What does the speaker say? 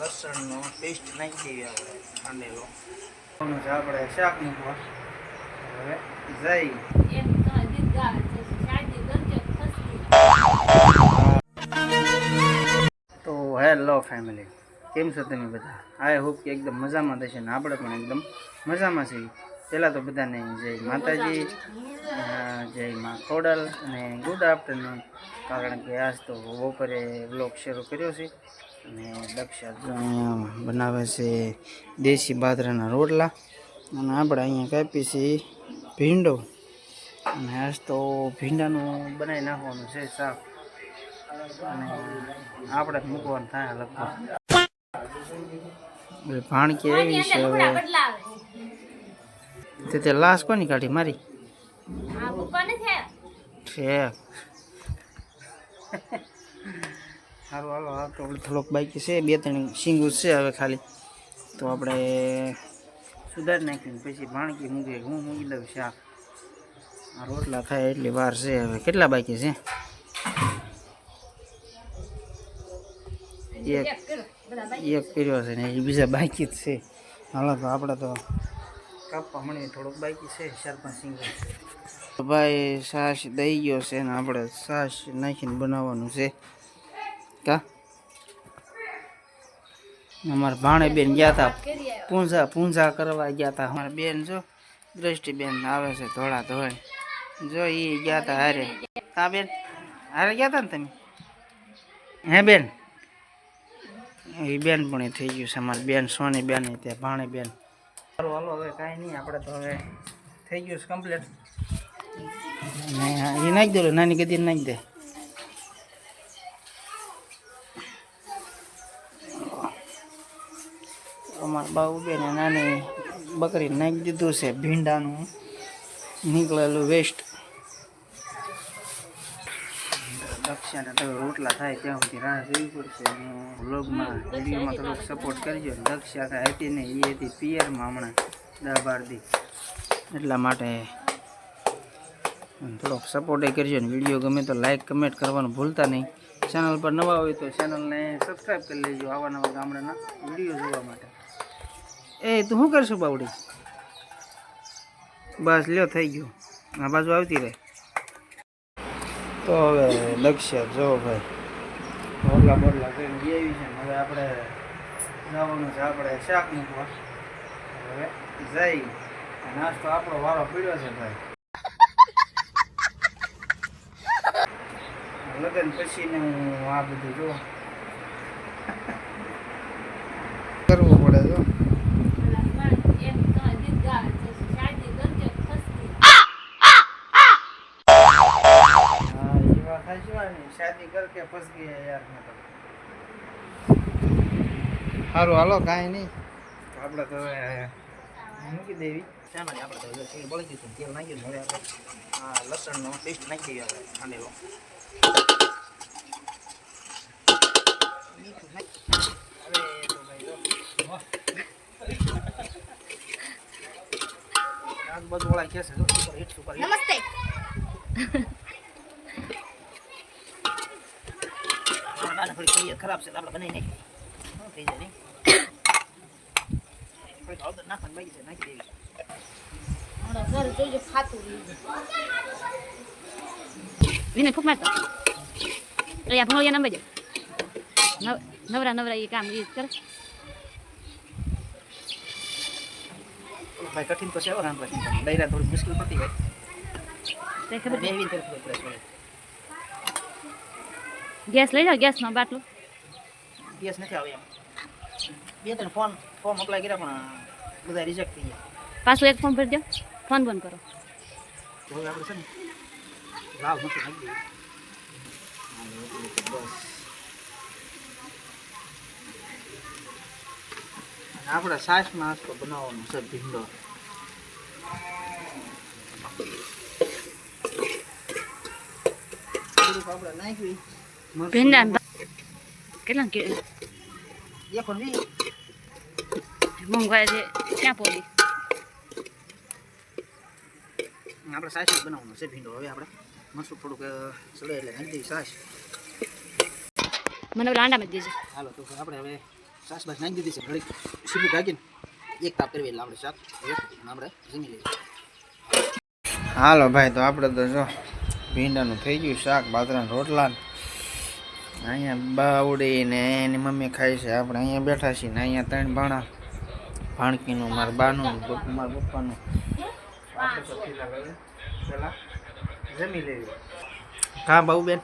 લસણનો પેસ્ટ નાખી દઈએ આપણે ખાંડેલો આપણે શાક મૂકવા. હવે જઈ. તો હેલો ફેમિલી કેમ છો તમે બધા? આઈ હોપ કે એકદમ મજામાં થશે ને આપણે પણ એકદમ મજામાં છીએ. પહેલાં તો બધાને જય માતાજી જય મા ખોડલ અને ગુડ આફ્ટરનૂન કારણ કે આજ તો બપોરે બ્લોગ શરૂ કર્યો છે. અને દક્ષા અહીંયા બનાવે છે દેશી બાજરાના રોટલા. અને આપણે અહીંયા કાપી છીએ ભીંડો. અને આજ તો ભીંડાનું બનાવી નાખવાનું છે શાક. અને આપણે મૂકવાનું થાય લગભગ. ભાણકી એવી છે હવે. તે તે લાશ કોની કાઢી મારી? છે. સારું હાલો આ તો આપણે થોડોક બાકી છે, બે ત્રણ સિંગું છે હવે ખાલી. તો આપણે સુધારી નાખીને પછી ભાણકી મૂકી, હું મૂકી દઉં શાક આ. રોટલા થાય એટલી વાર છે હવે. કેટલા બાકી છે? એક એક કરો બધા બાઈ એક કર્યો છે ને એ બીજા બાકી જ છે. હાલો, તો આપણે તો કાપવા મળીએ, થોડુંક બાકી છે, ચાર પાંચ સિંગલ ભાઈ છાશ દઈ ગયો છે ને આપણે છાશ નાખીને બનાવવાનું છે. કા? અમારા ભાણે બેન ગયા હતા પૂંજા પૂંજા કરવા ગયા હતા અમારા બેન જો, દ્રષ્ટિબેન આવે છે ધોળા ધોળે. જો એ ગયા હતા હારે. હા બેન? હારે ગયા હતા ને તમે? હે બેન? એ બેન પણ થઈ ગયું છે, અમારી બેન સોની બેન એ તે ભાણે બેન ચાલો હાલો, હવે કાંઈ નહીં, આપણે તો હવે થઈ ગયું છે કમ્પ્લીટ એ નાખી દો નાની ગદી નાખી દે. અમારા બાબુ બેન નાની બકરી નાખી દીધું છે ભીંડાનું. નીકળેલું વેસ્ટ દક્ષાને રોટલા થાય ત્યાં સુધી રાહ જોવી પડશે. વ્લોગમાં વિડીયોમાં થોડોક સપોર્ટ કરજો. દક્ષા કાંઈ હતી ને એ હતી પિયરમાં હમણાં બાર દી એટલા માટે થોડોક સપોર્ટ કરજો ને વીડિયો ગમે તો લાઇક કમેન્ટ કરવાનું ભૂલતા નહીં. ચેનલ પર નવા હોય તો ચેનલને સબસ્ક્રાઈબ કરી લેજો આવા નવા ગામડાના વીડિયો જોવા માટે. એ, તું શું કરશું બાવડી? બસ, લ્યો, થઈ ગયું. આ બાજુ આવતી રહે. તો હવે લક્ષ્ય, જો ભાઈ. રોટલા બોટલા કરીને આવી છે. હવે આપણે જવાનું છે, આપણે શાક મૂકવા. હવે જઈ. નાસ્તો આપણો વારો પીડ્યો છે ભાઈ. લગ્ન પછી ને હું આ બધું જો કરવું પડે જો એમ તો ગીત ગાવે છે શાદી ગંજે ફસતી હા એ વાત સાચી વાત ને શાદી કર કે ફસ ગયા યાર મેં સારું હાલો કાંઈ નહીં. તો આપણે તો મૂકી દેવી. શામાં આપણે તો તેલ બળી ગયું તેલ નાખી હવે આ લસણનો પેસ્ટ નાખી દઈએ આપણે ખાંડેલો અરે તો ભાઈ જો. આગ બધું વાળા છે સુપર હિટ સુપર હિટ નમસ્તે આ દાળ થોડી તબિયત ખરાબ છે આપણે બનાવી નાખીએ. થઈ જાય નહીં થોડીક હળદર નાખવાની બાકી છે નાખી દેવી. ઘર જોજો ખાતું વિનય ફૂક મારતો. અહીંયા ભણોયા નંબર જો નવરા નવરા એ કામ એ કરે. ભાઈ કઠિન તો છે હો રાંધવા દૈરા થોડી મુશ્કેલ પડતી હોય તે ખબર બે તરફ ગેસ લઈ જાઓ ગેસનો બાટલો. ગેસ નથી આવ્યો એમ. બે ત્રણ ફોન ફોર્મ અપ્લાય કર્યા પણ બધા રિજેક્ટ થઈ ગયા. પાછું એક ફોર્મ ભરી દો. ફોન બંધ કરો. હવે આપણે છે ને એટલે બસ અને આપણે છાશમાં નાસ્તો બનાવવાનો છે ભીંડો. આપણે ભીંડા કેટલા કે એકો વીસ મોંઘવાય છે. ક્યાં પહોંચી? આપણે સાસ જ છે ભીંડો. હવે આપણે મરચું થોડુંક સડે એટલે નાખી દઈએ સાસ. મને લાંડા માં દેજો. હાલો તો આપણે હવે સાસ બસ નાખી દીધી છે. ઘડી સીધું ઢાંકીને એક તાપ કરવી એટલે આપણે શાક આપણે જમી લઈએ. હાલો ભાઈ તો આપણે તો જો ભીંડાનું થઈ ગયું શાક બાજરાના રોટલા અહીંયા બાવડી ને એની મમ્મી ખાય છે. આપણે અહીંયા બેઠા છીએ ને અહીંયા ત્રણ ભાણા. ભાણકીનું મારા બાનું મારા પપ્પાનું. આપણે જમી લેવી હા બાબુબેન